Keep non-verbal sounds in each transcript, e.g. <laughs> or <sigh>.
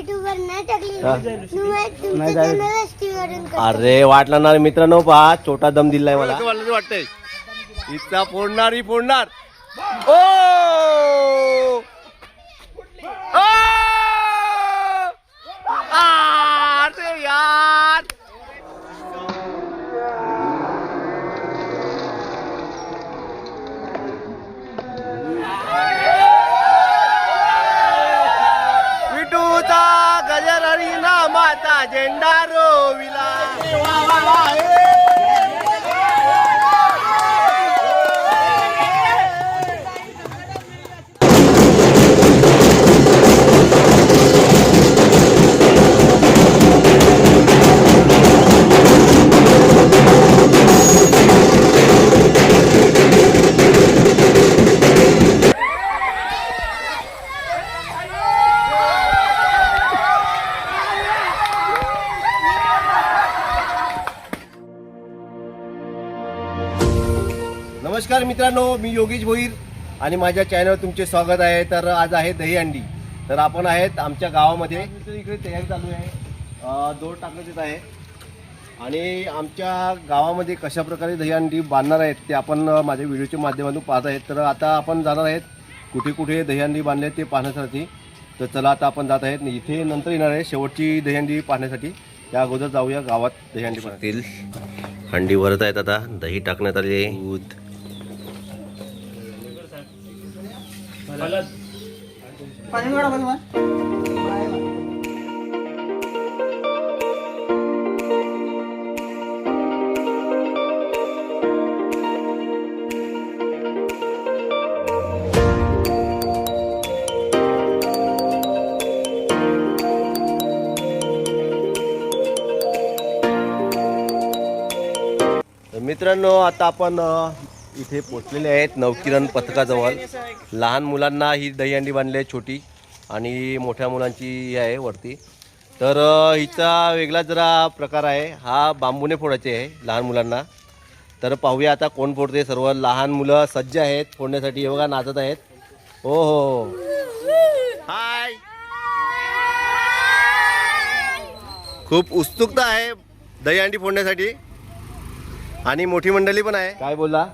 युट्यूबवर नाही टाकली. अरे वाटला ना मित्रांनो पहा छोटा दम दिलाय मला. वाटतंय. इथचा फोडणार ही फोडणार. ओ! आ, अरे यार विटूचा गजर हरी नामाचा झेंडा रोविला. आणि माझ्या चॅनलवर तुमचे स्वागत आहे. तर आज आहे दहीहंडी तर आपण आहेत आमच्या गावामध्ये. इकडे तयारी चालू आहे. दोर टाकण्यात येत आहे. आणि आमच्या गावामध्ये कशा प्रकारे दहीहंडी बांधणार आहेत ते आपण माझ्या व्हिडिओच्या माध्यमातून पाहत आहेत. तर आता आपण जाणार आहेत. कुठे कुठे दहीहंडी बांधले आहेत ते पाहण्यासाठी. तर चला आता आपण जात आहेत. इथे नंतर येणार आहे शेवटची दहीहंडी पाहण्यासाठी. त्या अगोदर जाऊया गावात दहीहंडी पाहतील हंडी भरत आहेत आता. दही टाकण्यात आले दूध. तर मित्रांनो आता आपण इथे पोचलेले आहेत नवकिरण पथकाजवळ. लहान मुलांना ही दहीहंडी बांधली आहे छोटी आणि मोठ्या मुलांची ही आहे वरती. तर हिचा वेगळा जरा प्रकार आहे. हा बांबूने फोडायचे आहे लहान मुलांना. तर पाहूया आता कोण फोडते. सर्व लहान मुलं सज्ज आहेत फोडण्यासाठी. हे बघा नाचत आहेत. हो हो. हाय. खूप उत्सुकता आहे दहीहंडी फोडण्यासाठी. आणि मोठी मंडळी पण आहे. काय बोलला?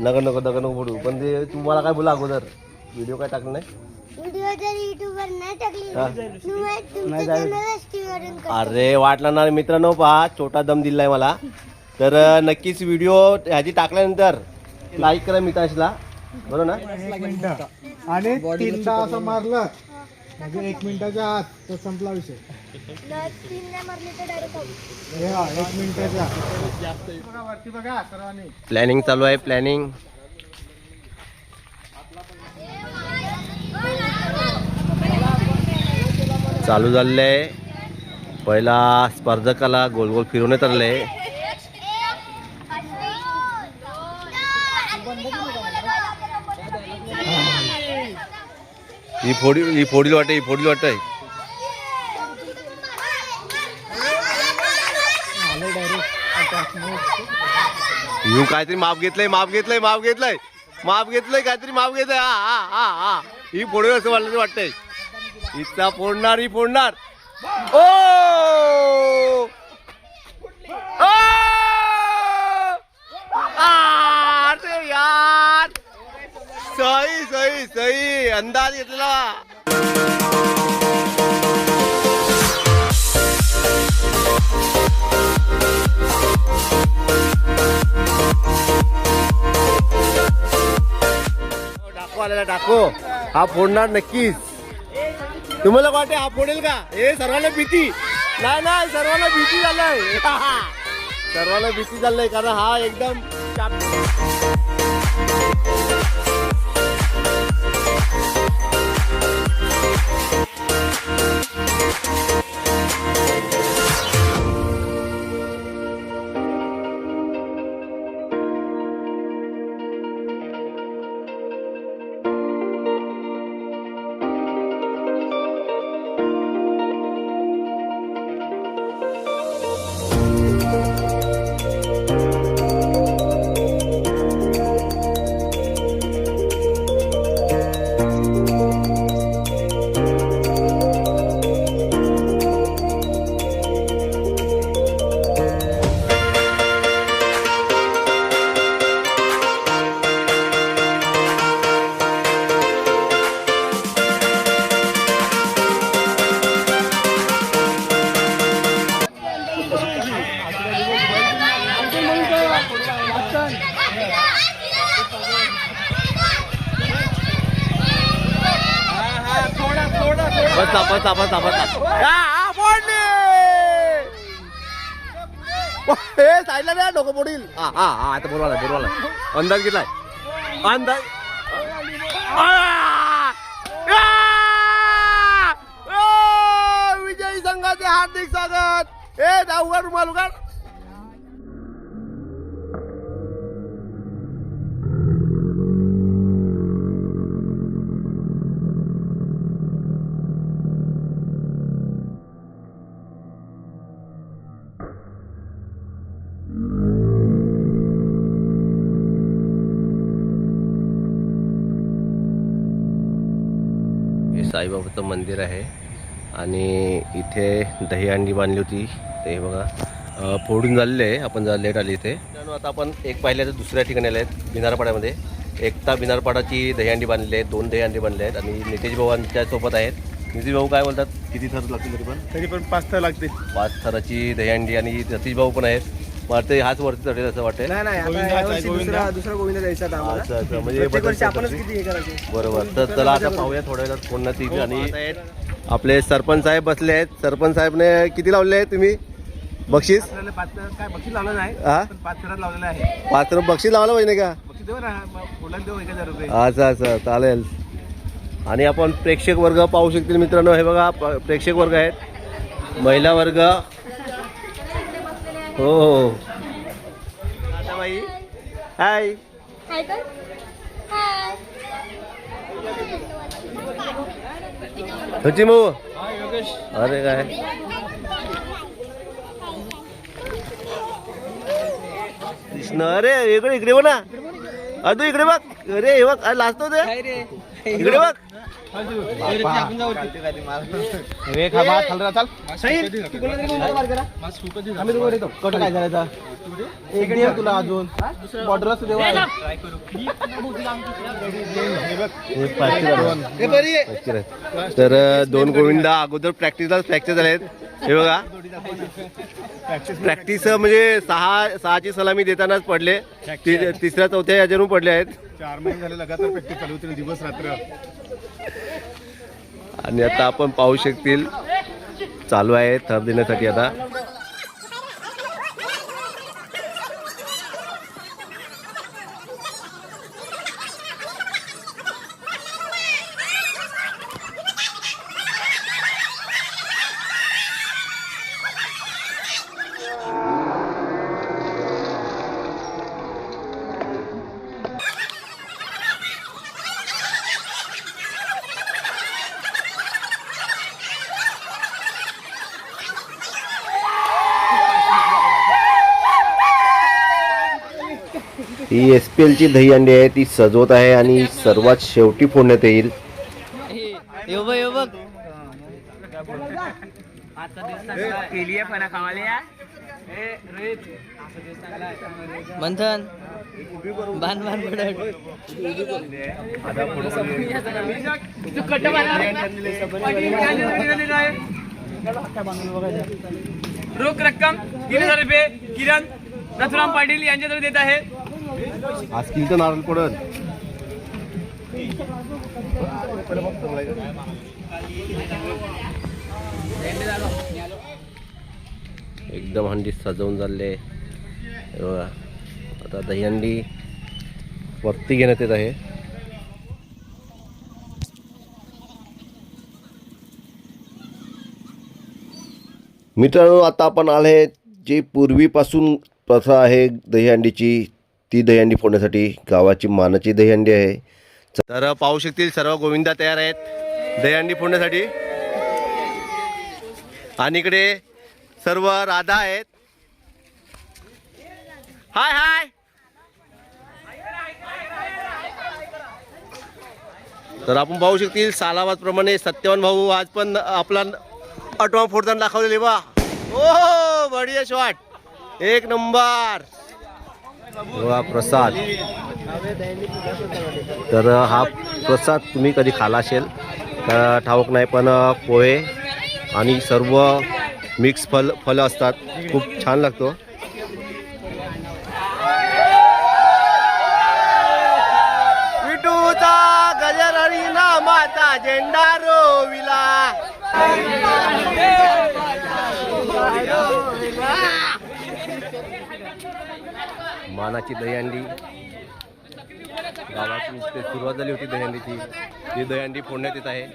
नगर नको नगर नको फोडू पण ते तुम्हाला काय बोला अगोदर? व्हिडिओ काय टाकलं नाही? व्हिडिओ जर युट्यूबवर नाही टाकली हा. तुम्ही तुमच्या चॅनल स्टीवरून अरे वाटला ना मित्रांनो पहा. छोटा दम दिलाय मला. तर नक्कीच व्हिडिओ ह्याची टाकल्यानंतर लाईक करा मित्रांशला बरोबर ना? एक मिनिट. आणि तीनदा असं मारलं म्हणजे एक मिनिटाच्या आत तर संपला विषय. हे हा, एक मिनिटाच्या आत. बघा वरती बघा सर्वांनी. प्लॅनिंग चालू आहे प्लॅनिंग चालू झालेलं आहे. पहिला स्पर्धकाला गोल गोल फिरवण्यात आलेलं आहे. ही फोडी ही फोडील वाटत ही फोडील वाटत येऊ काहीतरी माप घेतलंय माप घेतलंय माप घेतलंय. माप घेतलंय काहीतरी माप घेतलंय. हा हा हा हा ही फोडेल असं मला वाटतंय. इथचा फोडणार ही फोडणार. ओ! आ, सही सही सही. अंदाज घेतला डाको आलेला हा फोडणार नक्कीच. तुम्हाला वाटते हा फोडेल का? हे सर्वांना भीती. नाही नाही सर्वांना भीती झालंय. <laughs> सर्वांना भीती झालंय कारण हा एकदम बसला बसला बसला बसला. या, हे साईडला नाही डोकं फोडील हा हा हा आता बरोबर आहे अंदाज घेतलाय. अंदाज विजयी संघाचे हार्दिक स्वागत. ए जाऊ उघड रुमाल उघड साईबाबाचं मंदिर आहे आणि इथे दहीहंडी बांधली होती. ते बघा. फोडून झालेले आहे. आपण जरा लेट आली इथे. आता आपण एक पाहिल्या तर दुसऱ्या ठिकाणी आले आहेत बिनारपाड्यामध्ये. एकता बिनारपाडाची दहीहंडी बांधलेली आहे. दोन दहीहंडी बांधले आहेत आणि नितेश भाऊंच्या सोबत आहेत. नितेश भाऊ काय बोलतात? किती थर लागतील तरी पण? तरी पण पाच तर लागतील. पाच थराची दहीहंडी आणि सतीश भाऊ पण आहेत. वाटतं हाच वरती चढेल असं वाटतंय नाही नाही गोविंदा आता आहे, यावर्षी गोविंदा. दुसरा दुसरा गोविंद द्यायचा आता आम्हाला. असं असं म्हणजे प्रत्येक वर्षी बदल आपणच करतो. किती हे करायचे? बरोबर. तर चला आता पाहूया थोड्या वेळात कोणाची इथे आणि आपले सरपंच साहेब बसले आहेत. सरपंच साहेबने किती लावले आहे तुम्ही? बक्षीस? आपल्याला पाच काय बक्षीस लावलं नाही हा? पण पाच फेऱ्यात लावलेलं आहे. पाच रुपये बक्षीस लावलं पाहिजे का? बक्षीस देऊ ना फुलाला देऊ एक हजार रुपये. असं असं चालेल. आणि आपण प्रेक्षक वर्ग पाहू शकतील मित्रांनो. हे बघा प- प्रेक्षक वर्ग आहेत. महिला वर्ग हो हो बाई हाय. भाऊ. अरे काय? कृष्ण अरे इकडे इकडे बघ ना. अरे तू इकडे बघ. अरे हे बघ अरे लाजतो ते. इकडे बघ. काय करायचा एक दे तुला अजून बॉर्डर असू देवा तर दोन गोविंदा अगोदर प्रॅक्टिसला फ्रॅक्चर झाले हे बघा. प्रॅक्टिस म्हणजे सहा सहाची सलामी देतानाच पडले. तिसऱ्या चौथ्या याच्यावरून पडले आहेत. चार महिने झाले लगातार प्रॅक्टिस चालू होती दिवस रात्र. आणि आता आपण पाहू शकतील. चालू आहे थर देण्यासाठी आता. ही एस पी एलची दहीहंडी आहे ती सजवत आहे आणि सर्वात शेवटी फोडण्यात येईल. मंथन बांध बांध पडत रोख रक्कम तीन हजार रुपये किरण रथुराम पाटील यांच्याद्वारे देत आहे. आज किलचं नारळ पडल एकदम हंडी सजवून चालले. आता दहीहंडी वरती घेण्यात येत आहे. मित्रांनो आता आपण आले जी पूर्वीपासून प्रथा आहे दहीहंडीची ती दहीहंडी फोडण्यासाठी गावाची मानाची दहीहंडी आहे. तर पाहू शकतील सर्व गोविंदा तयार आहेत. दहीहंडी फोडण्यासाठी. आणि इकडे सर्व राधा आहेत. हाय हाय. तर आपण पाहू शकतील सालावाजप्रमाणे सत्यवान भाऊ आज पण आपला अटवा फोडताना दाखवलेले बा ओ बढिया शॉट एक नंबर. वा प्रसाद. तर हा प्रसाद तुम्ही कधी खाला असेल? तर ठाऊक नाही पण पोहे आणि सर्व मिक्स फल फलं असतात. खूप छान लागतो. विटूचा गजर आणि नामाचा झेंडा रोविला. मानाची दहीहंडी. गावाची ते सुरुवात झाली होती दहीहंडीची. ही दहीहंडी फोडण्यात येत आहे.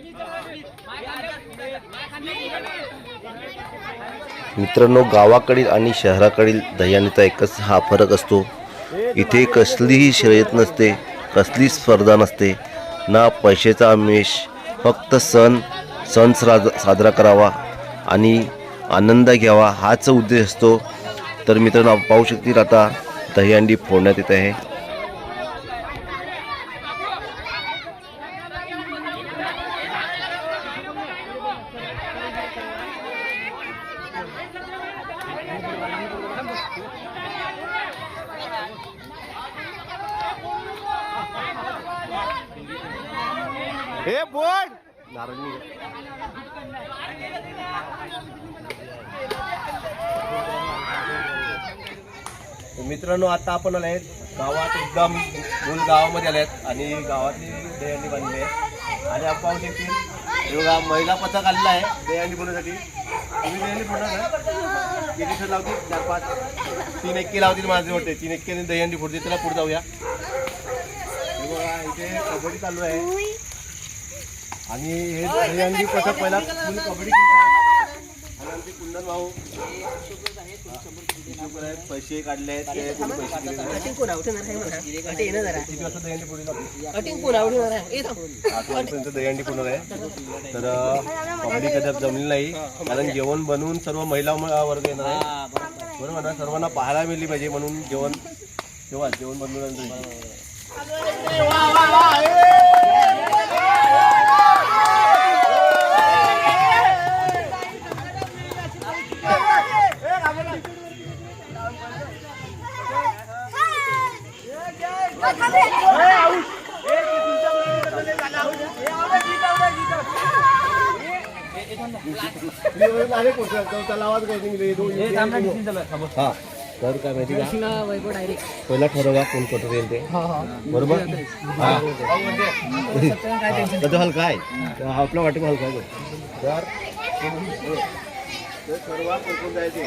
मित्रांनो गावाकडील आणि शहराकडील दहीहंडीचा एकच हा फरक असतो. इथे कसलीही शर्यत नसते कसली स्पर्धा नसते. ना पैशाचा आमिष फक्त सण सण साज साजरा करावा आणि आनंद घ्यावा हाच उद्देश असतो. तर मित्रांनो पाहू शकतील आता दहीहंडी फोडण्यात येत आहे. मित्रांनो आता आपण आले आहेत गावात एकदम मूल गावामध्ये आले आहेत आणि गावातली दहीहंडी बांधली आहे. आणि आपण पाहू शकतील महिला पथक आलेला आहे दहीहंडी बनवण्यासाठी. तुम्ही दहीहंडी फोडणार ना? किती सर लावतील? चार पाच. तीन एक्के लावतील माझे वाटते तीन एक्के दहीहंडी फोडते. त्याला पुढे जाऊया. बघा इथे कबड्डी चालू आहे. आणि हे दहीहंडी पथक पहिला कबड्डी आणि आमचे कुंदन भाऊ. आहेत, पैसे काढले. किती वाजता दहीहंडी? आठ पुरणार आहे? तर अं, कबड्डी कदाप जमली नाही. कारण जेवण बनवून सर्व महिला म- वर्ग येणार आहे. बरोबर. ना? सर्वांना पाहायला मिळली पाहिजे म्हणून जेवण. तेव्हा जेवण बनवून हा. तर काय माहिती का? पहिला ठरवा कोण कटोर येईल ते. बरोबर? हा. त्याचा हलका आहे. तर आपल्या वाटेत हलका आहे तर तर ठरवा कोण कोण जायचे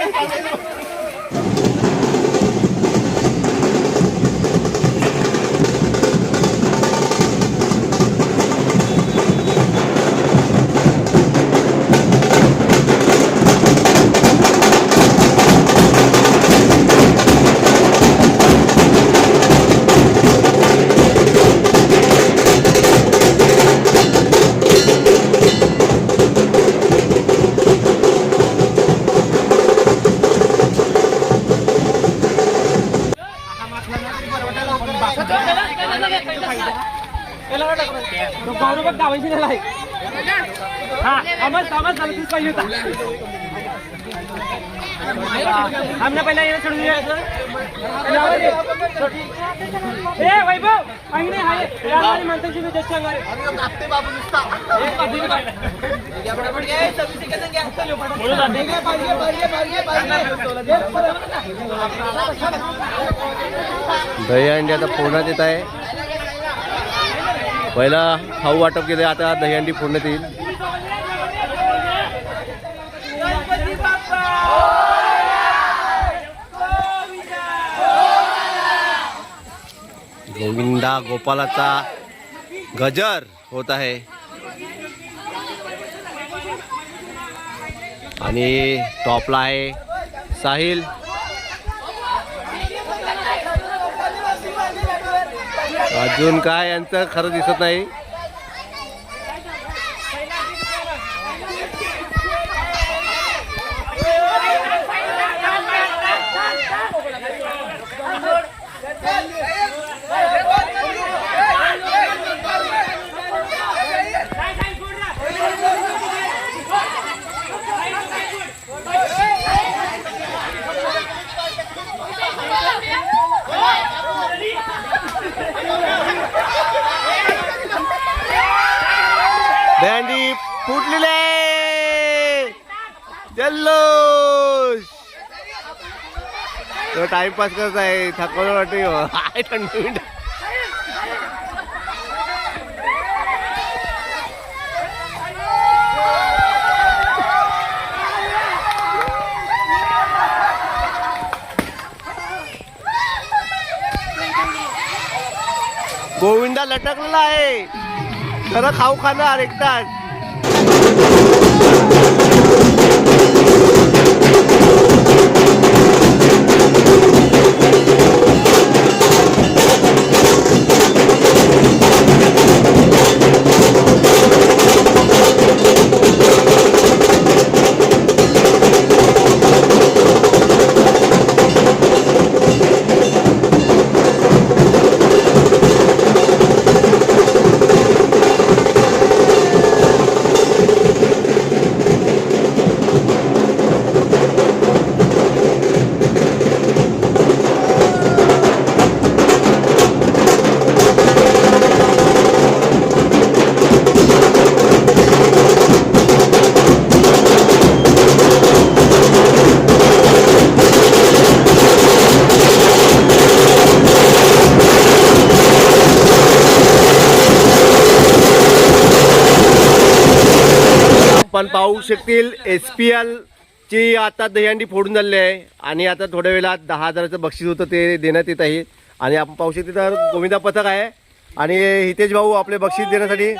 पाणी आम्हाला थांबा तीच पाहिजे होता. आमना पहिला येणं सोडून ए वैभव अंगणे हाय. रामवाडी माणसाची मी त्याच्या अंगारे. ए, दहीहंडी आता फोडण्यात येत आहे. पहिला खाऊ वाटप केलं आता दहीहंडी फोडण्यात येईल. गोविंदा गोपालाचा गजर होत आहे. आणि टॉपला आहे साहिल. अजून काय यांचं खरं दिसत नाही. जल्लोष. तो टाइमपास करत आहे. थकवलं वाटते आहे थंडी गोविंदा लटकलेला आहे. खरं खाऊ खाणार एकटाच. आपण पाहू शकतील एस पी एल ची आता दहीहंडी फोडून झालेली आहे. आणि आता थोड्या वेळात दहा हजाराचं बक्षीस होतं ते देण्यात येत आहे. आणि आपण पाहू शकतो तर गोविंदा पथक आहे. आणि हितेश भाऊ आपले बक्षीस देण्यासाठी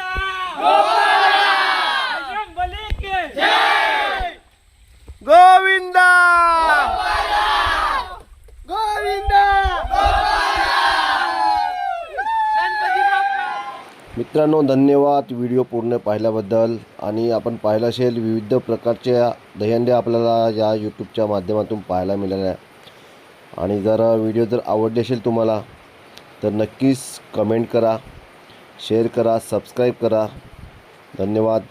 मित्रांनो धन्यवाद व्हिडिओ पूर्ण पाहिल्याबद्दल. आणि आपण पाहिलं असेल विविध प्रकारच्या दहीहंड्या आपल्याला या यूट्यूबच्या माध्यमातून पाहायला मिळाल्या. आणि जर व्हिडिओ जर आवडले असेल तुम्हाला तर नक्कीच कमेंट करा शेअर करा सबस्क्राईब करा. धन्यवाद.